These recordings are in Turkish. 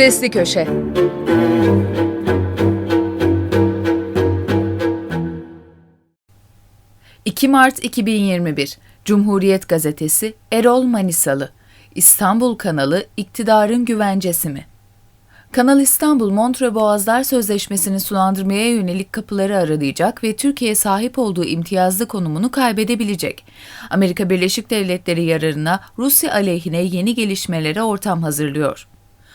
Sesli Köşe ...2 Mart 2021 Cumhuriyet Gazetesi Erol Manisalı İstanbul kanalı iktidarın güvencesi mi? Kanal İstanbul Montre Boğazlar Sözleşmesi'ni sulandırmaya yönelik kapıları aralayacak ve Türkiye sahip olduğu imtiyazlı konumunu kaybedebilecek. Amerika Birleşik Devletleri yararına Rusya aleyhine yeni gelişmelere ortam hazırlıyor.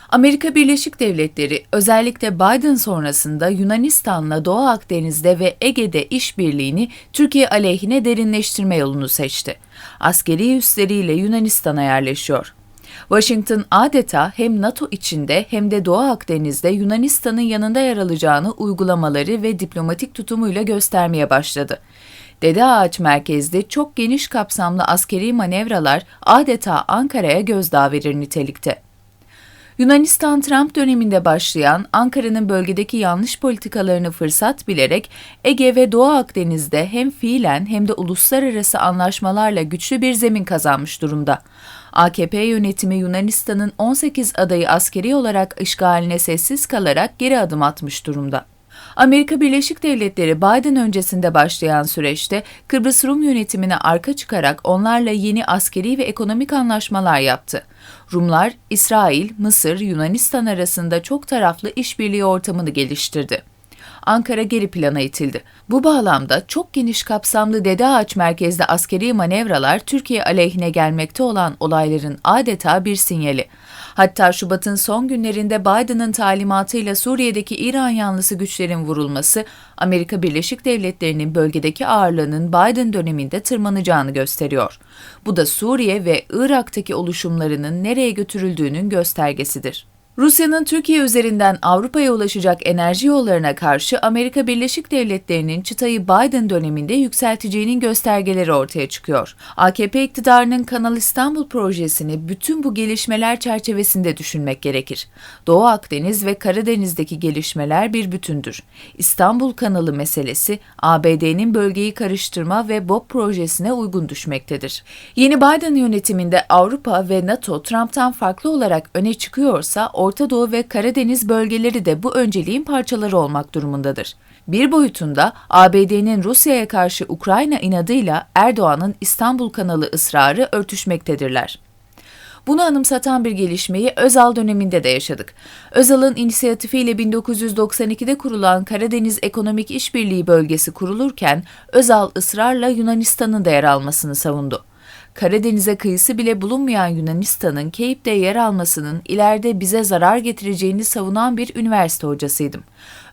Amerika Birleşik Devletleri özellikle Biden sonrasında Yunanistan'la Doğu Akdeniz'de ve Ege'de işbirliğini Türkiye aleyhine derinleştirme yolunu seçti. Askeri üsleriyle Yunanistan'a yerleşiyor. Washington adeta hem NATO içinde hem de Doğu Akdeniz'de Yunanistan'ın yanında yer alacağını uygulamaları ve diplomatik tutumuyla göstermeye başladı. Dede Ağaç merkezli çok geniş kapsamlı askeri manevralar adeta Ankara'ya gözdağı verir nitelikte. Yunanistan Trump döneminde başlayan Ankara'nın bölgedeki yanlış politikalarını fırsat bilerek Ege ve Doğu Akdeniz'de hem fiilen hem de uluslararası anlaşmalarla güçlü bir zemin kazanmış durumda. AKP yönetimi Yunanistan'ın 18 adayı askeri olarak işgaline sessiz kalarak geri adım atmış durumda. Amerika Birleşik Devletleri Biden öncesinde başlayan süreçte Kıbrıs Rum yönetimine arka çıkarak onlarla yeni askeri ve ekonomik anlaşmalar yaptı. Rumlar, İsrail, Mısır, Yunanistan arasında çok taraflı işbirliği ortamını geliştirdi. Ankara geri plana itildi. Bu bağlamda çok geniş kapsamlı Dede Ağaç merkezli askeri manevralar Türkiye aleyhine gelmekte olan olayların adeta bir sinyali. Hatta Şubat'ın son günlerinde Biden'ın talimatıyla Suriye'deki İran yanlısı güçlerin vurulması, Amerika Birleşik Devletleri'nin bölgedeki ağırlığının Biden döneminde tırmanacağını gösteriyor. Bu da Suriye ve Irak'taki oluşumlarının nereye götürüldüğünün göstergesidir. Rusya'nın Türkiye üzerinden Avrupa'ya ulaşacak enerji yollarına karşı Amerika Birleşik Devletleri'nin çıtayı Biden döneminde yükselteceğinin göstergeleri ortaya çıkıyor. AKP iktidarının Kanal İstanbul projesini bütün bu gelişmeler çerçevesinde düşünmek gerekir. Doğu Akdeniz ve Karadeniz'deki gelişmeler bir bütündür. İstanbul kanalı meselesi ABD'nin bölgeyi karıştırma ve BOP projesine uygun düşmektedir. Yeni Biden yönetiminde Avrupa ve NATO Trump'tan farklı olarak öne çıkıyorsa Orta Doğu ve Karadeniz bölgeleri de bu önceliğin parçaları olmak durumundadır. Bir boyutunda ABD'nin Rusya'ya karşı Ukrayna inadıyla Erdoğan'ın İstanbul kanalı ısrarı örtüşmektedirler. Bunu anımsatan bir gelişmeyi Özal döneminde de yaşadık. Özal'ın inisiyatifiyle 1992'de kurulan Karadeniz Ekonomik İşbirliği Bölgesi kurulurken Özal ısrarla Yunanistan'ın da yer almasını savundu. Karadeniz'e kıyısı bile bulunmayan Yunanistan'ın Keyip'te yer almasının ileride bize zarar getireceğini savunan bir üniversite hocasıydım.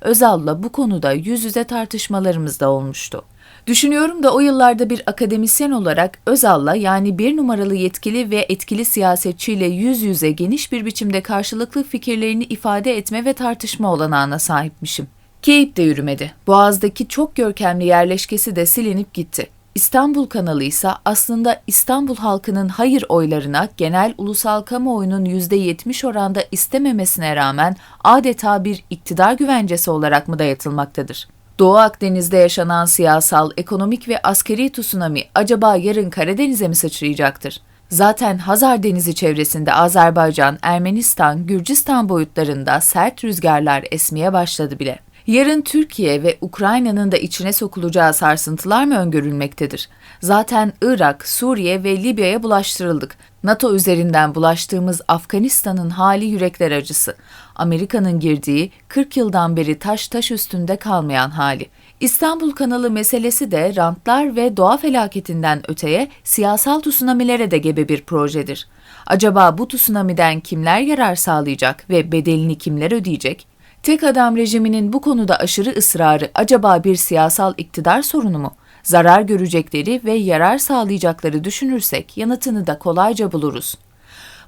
Özal'la bu konuda yüz yüze tartışmalarımız da olmuştu. Düşünüyorum da o yıllarda bir akademisyen olarak Özal'la yani bir numaralı yetkili ve etkili siyasetçiyle yüz yüze geniş bir biçimde karşılıklı fikirlerini ifade etme ve tartışma olanağına sahipmişim. Keyip de yürümedi. Boğaz'daki çok görkemli yerleşkesi de silinip gitti. İstanbul kanalı ise aslında İstanbul halkının hayır oylarına genel ulusal kamuoyunun %70 oranda istememesine rağmen adeta bir iktidar güvencesi olarak mı dayatılmaktadır? Doğu Akdeniz'de yaşanan siyasal, ekonomik ve askeri tsunami acaba yarın Karadeniz'e mi sıçrayacaktır? Zaten Hazar Denizi çevresinde Azerbaycan, Ermenistan, Gürcistan boyutlarında sert rüzgarlar esmeye başladı bile. Yarın Türkiye ve Ukrayna'nın da içine sokulacağı sarsıntılar mı öngörülmektedir? Zaten Irak, Suriye ve Libya'ya bulaştırıldık. NATO üzerinden bulaştığımız Afganistan'ın hali yürekler acısı. Amerika'nın girdiği 40 yıldan beri taş taş üstünde kalmayan hali. İstanbul kanalı meselesi de rantlar ve doğa felaketinden öteye siyasal tsunamilere de gebe bir projedir. Acaba bu tsunamiden kimler yarar sağlayacak ve bedelini kimler ödeyecek? Tek adam rejiminin bu konuda aşırı ısrarı acaba bir siyasal iktidar sorunu mu? Zarar görecekleri ve yarar sağlayacakları düşünürsek yanıtını da kolayca buluruz.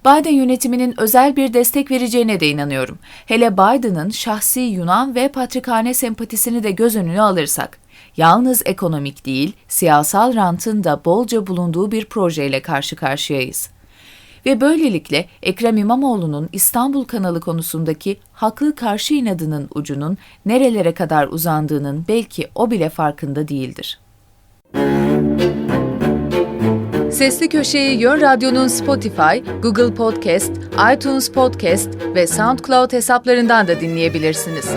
Biden yönetiminin özel bir destek vereceğine de inanıyorum. Hele Biden'ın şahsi Yunan ve patrikhane sempatisini de göz önüne alırsak. Yalnız ekonomik değil, siyasal rantın da bolca bulunduğu bir projeyle karşı karşıyayız ve böylelikle Ekrem İmamoğlu'nun İstanbul kanalı konusundaki haklı karşı inadının ucunun nerelere kadar uzandığının belki o bile farkında değildir. Sesli Köşe'yi Yön Radyo'nun Spotify, Google Podcast, iTunes Podcast ve SoundCloud hesaplarından da dinleyebilirsiniz.